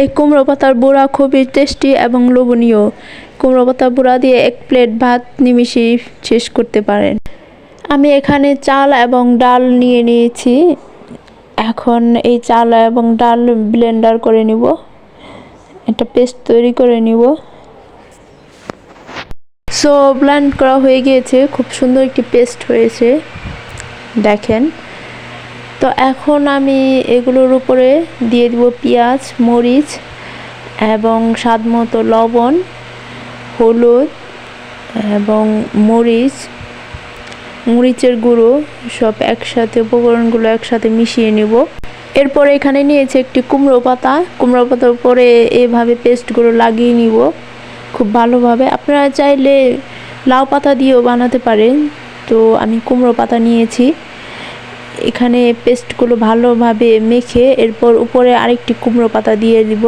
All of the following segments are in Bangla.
এই কুমড়ো পাতার বড়া খুবই টেস্টি এবং লোভনীয়। কুমড়ো পাতার বড়া দিয়ে এক প্লেট ভাত নিমিশেই শেষ করতে পারেন। আমি এখানে চাল এবং ডাল নিয়ে নিয়েছি। এখন এই চাল এবং ডাল ব্লেন্ডার করে নিব। একটা পেস্ট তৈরি করে নিব। সো ব্লেন্ড করা হয়ে গিয়েছে। খুব সুন্দর একটি পেস্ট হয়েছে। দেখেন। তো এখন আমি এগুলোর উপরে দিয়ে দিব পেঁয়াজ, মরিচ এবং স্বাদ মতো লবণ, হলুদ এবং মরিচ, মরিচের গুঁড়ো সব একসাথে, উপকরণগুলো একসাথে মিশিয়ে নিব। এরপরে এখানে নিয়েছি একটি কুমড়ো পাতা। কুমড়ো পাতার উপরে এভাবে পেস্টগুলো লাগিয়ে নিব খুব ভালোভাবে। আপনারা চাইলে লাউ পাতা দিয়েও বানাতে পারেন। তো আমি কুমড়ো পাতা নিয়েছি। এখানে পেস্টগুলো ভালোভাবে মেখে এরপর উপরে আরেকটি কুমড়ো পাতা দিয়ে দিব।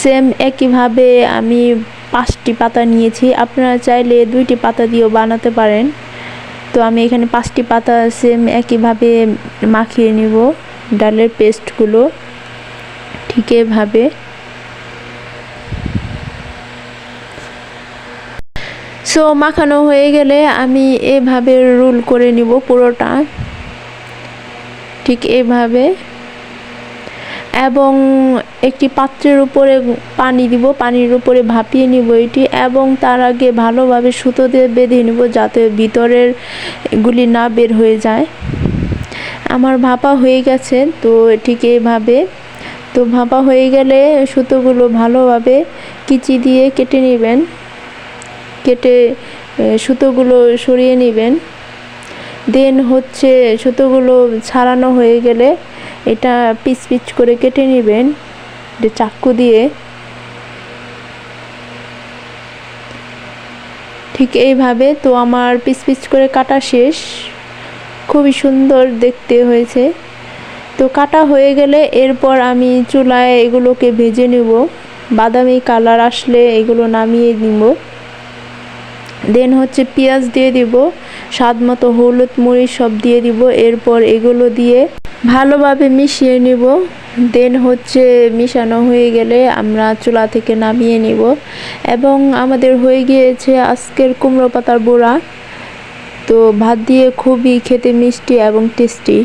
সেম একইভাবে আমি পাঁচটি পাতা নিয়েছি। আপনারা চাইলে দুইটি পাতা দিয়েও বানাতে পারেন। তো আমি এখানে পাঁচটি পাতা সেম একইভাবে মাখিয়ে নিব ডালের পেস্টগুলো। ঠিক এভাবে। সো মাখানো হয়ে গেলে আমি এভাবে রোল করে নিব পুরোটা। ঠিক এভাবে। এবং একটি পাত্রের উপরে পানি দিব, পানির উপরে ভাপিয়ে নিব এটি, এবং তার আগে ভালোভাবে সুতো দিয়ে বেঁধে নিব যাতে ভিতরের গুলি না বের হয়ে যায়। আমার ভাপা হয়ে গেছে, তো ঠিক এইভাবে তো ভাপা হয়ে গেলে সুতোগুলো ভালোভাবে কিচি দিয়ে কেটে নেবেন। কেটে সুতোগুলো সরিয়ে নেবেন। দেন হচ্ছে সুতোগুলো ছাড়ানো হয়ে গেলে এটা পিচ পিচ করে কেটে নেবেন চাকু দিয়ে। ঠিক এইভাবে তো আমার পিচ পিচ করে কাটা শেষ। খুবই সুন্দর দেখতে হয়েছে। তো কাটা হয়ে গেলে এরপর আমি চুলায় এগুলোকে ভেজে নেব। বাদামি কালার আসলে এগুলো নামিয়ে নিব। দেন হচ্ছে পেঁয়াজ দিয়ে দিব, স্বাদ মতো হলুদ মরিচ সব দিয়ে দিব, এরপর এগুলো দিয়ে ভালোভাবে মিশিয়ে নিব। দেন হচ্ছে মিশানো হয়ে গেলে আমরা চুলা থেকে নামিয়ে নিব। এবং আমাদের হয়ে গিয়েছে আজকের কুমড়ো পাতার বোড়া। তো ভাত দিয়ে খুবই খেতে মিষ্টি এবং টেস্টি।